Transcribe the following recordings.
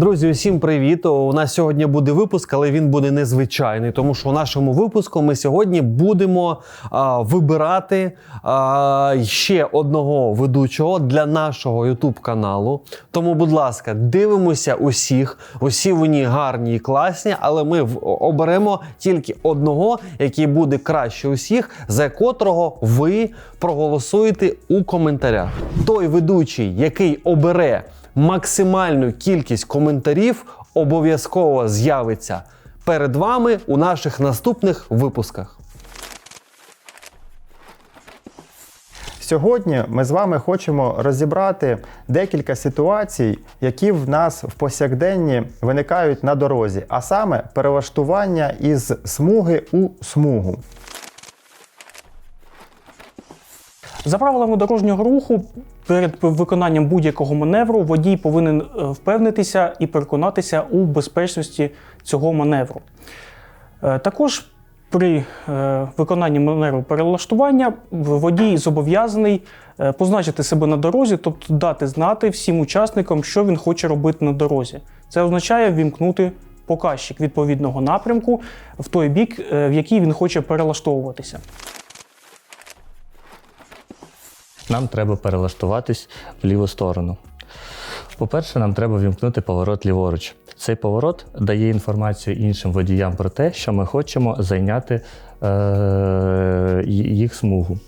Друзі, усім привіт! У нас сьогодні буде випуск, але він буде незвичайний, тому що у нашому випуску ми сьогодні будемо а, вибирати а, ще одного ведучого для нашого youtube каналу. Тому, будь ласка, дивимося усіх. Усі вони гарні і класні, але ми оберемо тільки одного, який буде краще усіх, за котрого ви проголосуєте у коментарях. Той ведучий, який обере максимальну кількість коментарів, обов'язково з'явиться перед вами у наших наступних випусках. Сьогодні ми з вами хочемо розібрати декілька ситуацій, які в нас в повсякденні виникають на дорозі, а саме перелаштування із смуги у смугу. За правилами дорожнього руху, перед виконанням будь-якого маневру водій повинен е, впевнитися і переконатися у безпечності цього маневру. Е, Також при е, виконанні маневру перелаштування водій зобов'язаний позначити себе на дорозі, тобто дати знати всім учасникам, що він хоче робити на дорозі. Це означає ввімкнути показчик відповідного напрямку в той бік, в який він хоче перелаштовуватися. Нам треба перелаштуватись в ліву сторону. По-перше, нам треба вімкнути поворот ліворуч. Цей поворот дає інформацію іншим водіям про те, що ми хочемо зайняти е- їх смугу.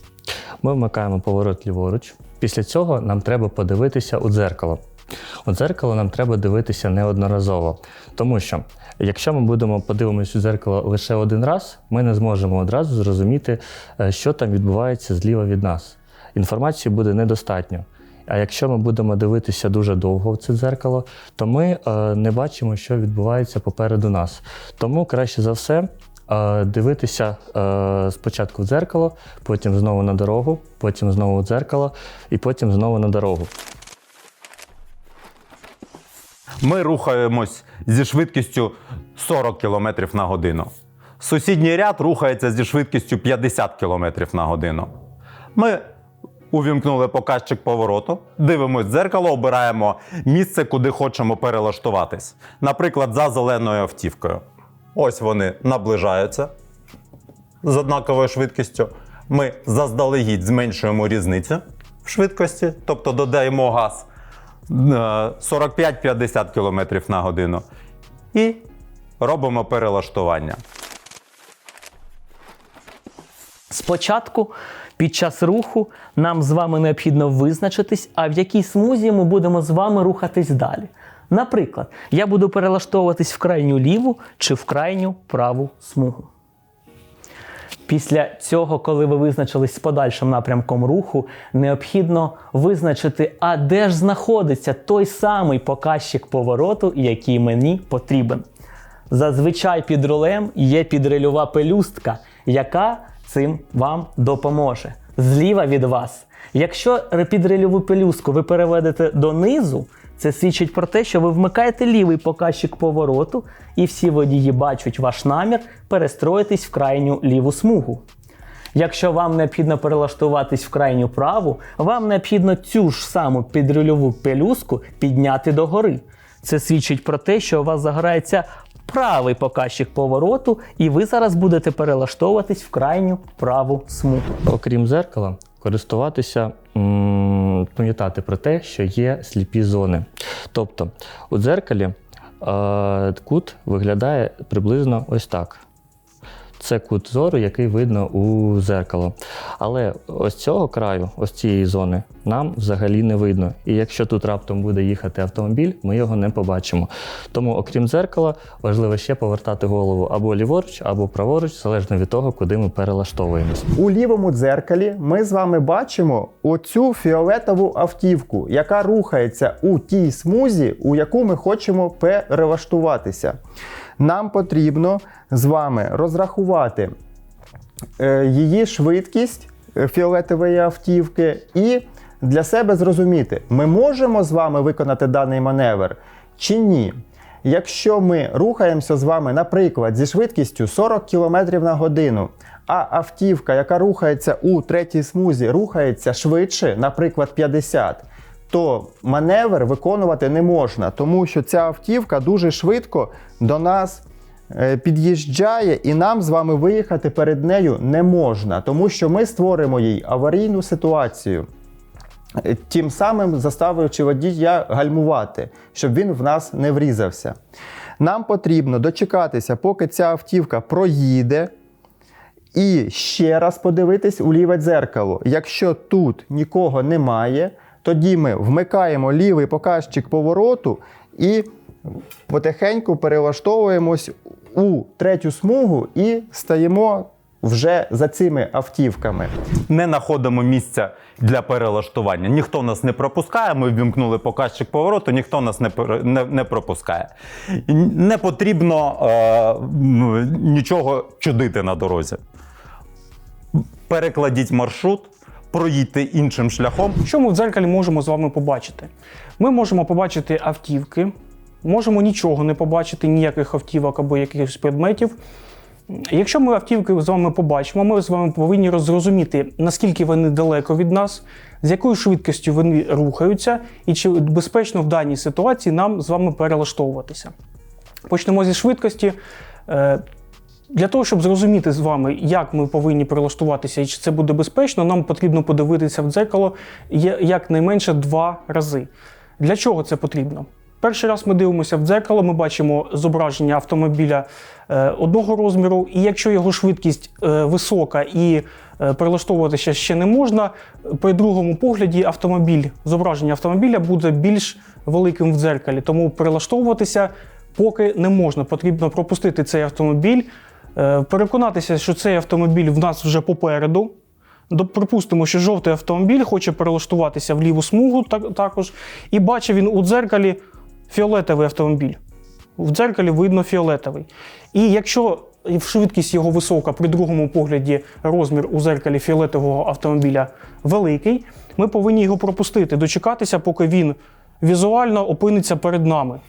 Ми вмикаємо поворот ліворуч. Після цього нам треба подивитися у дзеркало. У дзеркало нам треба дивитися неодноразово, тому що якщо ми будемо подивимось у дзеркало лише один раз, ми не зможемо одразу зрозуміти, е, що там відбувається зліва від нас. Інформації буде недостатньо. А якщо ми будемо дивитися дуже довго в це дзеркало, то ми е, не бачимо, що відбувається попереду нас. Тому краще за все е, дивитися е, спочатку в дзеркало, потім знову на дорогу, потім знову в дзеркало і потім знову на дорогу. Ми рухаємось зі швидкістю 40 км на годину. Сусідній ряд рухається зі швидкістю 50 км на годину. Ми увімкнули показчик повороту, дивимось в дзеркало, обираємо місце, куди хочемо перелаштуватись. Наприклад, за зеленою автівкою. Ось вони наближаються з однаковою швидкістю. Ми заздалегідь зменшуємо різницю в швидкості, тобто додаємо газ е, 45-50 км на годину. І робимо перелаштування. Спочатку, під час руху, нам з вами необхідно визначитись, а в якій смузі ми будемо з вами рухатись далі. Наприклад, я буду перелаштовуватись в крайню ліву чи в крайню праву смугу. Після цього, коли ви визначились з подальшим напрямком руху, необхідно визначити, а де ж знаходиться той самий показчик повороту, який мені потрібен. Зазвичай під рулем є підрильова пелюстка, яка цим вам допоможе. Зліва від вас. Якщо підрильову пелюстку ви переведете донизу, це свідчить про те, що ви вмикаєте лівий показчик повороту, і всі водії бачать ваш намір перестроїтись в крайню ліву смугу. Якщо вам необхідно перелаштуватись в крайню праву, вам необхідно цю ж саму підрульову пелюстку підняти догори. Це свідчить про те, що у вас загорається правий показчик повороту, і ви зараз будете перелаштовуватись в крайню праву смугу. Окрім зеркала, користуватися, пам'ятати про те, що є сліпі зони. Тобто у дзеркалі е, кут виглядає приблизно ось так. Це кут зору, який видно у зеркало. Але ось цього краю, ось цієї зони, нам взагалі не видно. І якщо тут раптом буде їхати автомобіль, ми його не побачимо. Тому, окрім зеркала, важливо ще повертати голову або ліворуч, або праворуч, залежно від того, куди ми перелаштовуємось. У лівому дзеркалі ми з вами бачимо оцю фіолетову автівку, яка рухається у тій смузі, у яку ми хочемо перелаштуватися. Нам потрібно з вами розрахувати е, її швидкість е, фіолетової автівки і для себе зрозуміти, ми можемо з вами виконати даний маневр чи ні. Якщо ми рухаємося з вами, наприклад, зі швидкістю 40 км на годину, а автівка, яка рухається у третій смузі, рухається швидше, наприклад, 50, то маневр виконувати не можна, тому що ця автівка дуже швидко до нас е, під'їжджає, і нам з вами виїхати перед нею не можна, тому що ми створимо їй аварійну ситуацію. Е, Тим самим заставивши водія гальмувати, щоб він в нас не врізався. Нам потрібно дочекатися, поки ця автівка проїде, і ще раз подивитись у ліве дзеркало. Якщо тут нікого немає, тоді ми вмикаємо лівий показчик повороту і потихеньку перелаштовуємось у третю смугу і стаємо вже за цими автівками. Не знаходимо місця для перелаштування. Ніхто нас не пропускає. Ми ввімкнули показчик повороту, ніхто нас не, не, не пропускає. Не потрібно е, нічого чудити на дорозі. Перекладіть маршрут, проїдьте іншим шляхом. Що ми в дзеркалі можемо з вами побачити? Ми можемо побачити автівки, можемо нічого не побачити, ніяких автівок або якихось предметів. Якщо ми автівки з вами побачимо, ми з вами повинні зрозуміти, наскільки вони далеко від нас, з якою швидкістю вони рухаються, і чи безпечно в даній ситуації нам з вами перелаштовуватися. Почнемо зі швидкості. Для того, щоб зрозуміти з вами, як ми повинні прилаштуватися і чи це буде безпечно, нам потрібно подивитися в дзеркало якнайменше два рази. Для чого це потрібно? Перший раз ми дивимося в дзеркало, ми бачимо зображення автомобіля е, одного розміру, і якщо його швидкість е, висока і е, прилаштовуватися ще не можна, при другому погляді автомобіль, зображення автомобіля буде більш великим в дзеркалі, тому прилаштовуватися поки не можна. Потрібно пропустити цей автомобіль, переконатися, що цей автомобіль в нас вже попереду. Припустимо, що жовтий автомобіль хоче перелаштуватися в ліву смугу так- також, і бачить він у дзеркалі фіолетовий автомобіль. В дзеркалі видно фіолетовий. І якщо швидкість його висока, при другому погляді розмір у дзеркалі фіолетового автомобіля великий, ми повинні його пропустити, дочекатися, поки він візуально опиниться перед нами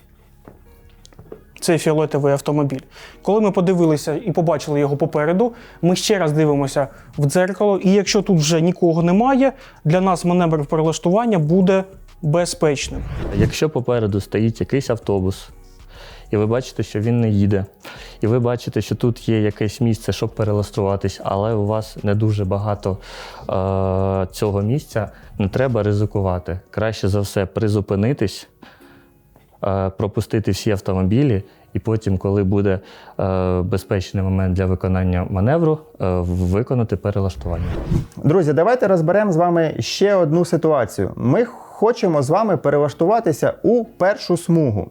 цей фіолетовий автомобіль. Коли ми подивилися і побачили його попереду, ми ще раз дивимося в дзеркало, і якщо тут вже нікого немає, для нас маневр перелаштування буде безпечним. Якщо попереду стоїть якийсь автобус, і ви бачите, що він не їде, і ви бачите, що тут є якесь місце, щоб перелаштуватись, але у вас не дуже багато е- цього місця, не треба ризикувати. Краще за все призупинитись, пропустити всі автомобілі, і потім, коли буде е- безпечний момент для виконання маневру, е- виконати перелаштування. Друзі, давайте розберемо з вами ще одну ситуацію. Ми хочемо з вами перелаштуватися у першу смугу.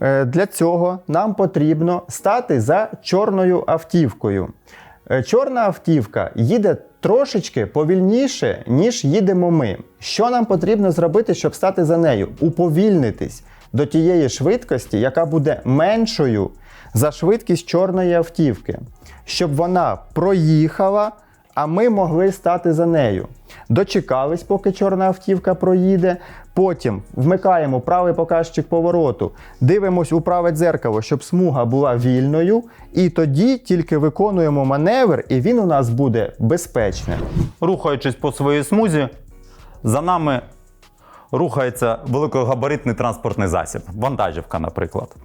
Е, Для цього нам потрібно стати за чорною автівкою. Е, Чорна автівка їде трошечки повільніше, ніж їдемо ми. Що нам потрібно зробити, щоб стати за нею? Уповільнитись до тієї швидкості, яка буде меншою за швидкість чорної автівки, щоб вона проїхала, а ми могли стати за нею. Дочекались, поки чорна автівка проїде. Потім вмикаємо правий показчик повороту, дивимось у праве дзеркало, щоб смуга була вільною, і тоді тільки виконуємо маневр, і він у нас буде безпечним. Рухаючись по своїй смузі, за нами рухається великогабаритний транспортний засіб, вантажівка, наприклад.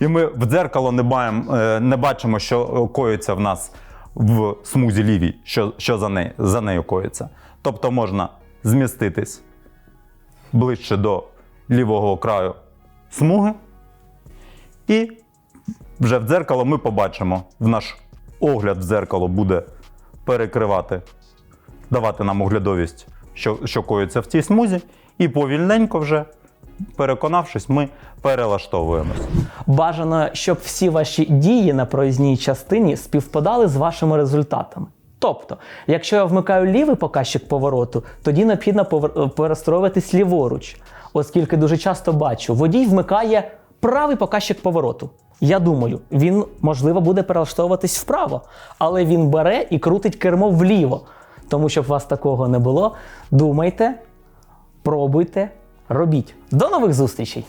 І ми в дзеркало не, маємо, е, не бачимо, що коїться в нас в смузі лівій, що, що за, нею, за нею коїться. Тобто можна зміститись ближче до лівого краю смуги, і вже в дзеркало ми побачимо, в наш огляд в дзеркало буде перекривати давати нам оглядовість, що, що коїться в цій смузі, і повільненько вже, переконавшись, ми перелаштовуємось. Бажано, щоб всі ваші дії на проїзній частині співпадали з вашими результатами. Тобто, якщо я вмикаю лівий показчик повороту, тоді необхідно повер- перестроюватись ліворуч, оскільки дуже часто бачу, водій вмикає правий показчик повороту. Я думаю, він можливо буде перелаштовуватись вправо, але він бере і крутить кермо вліво. Тому щоб у вас такого не було, думайте, пробуйте, робіть. До нових зустрічей!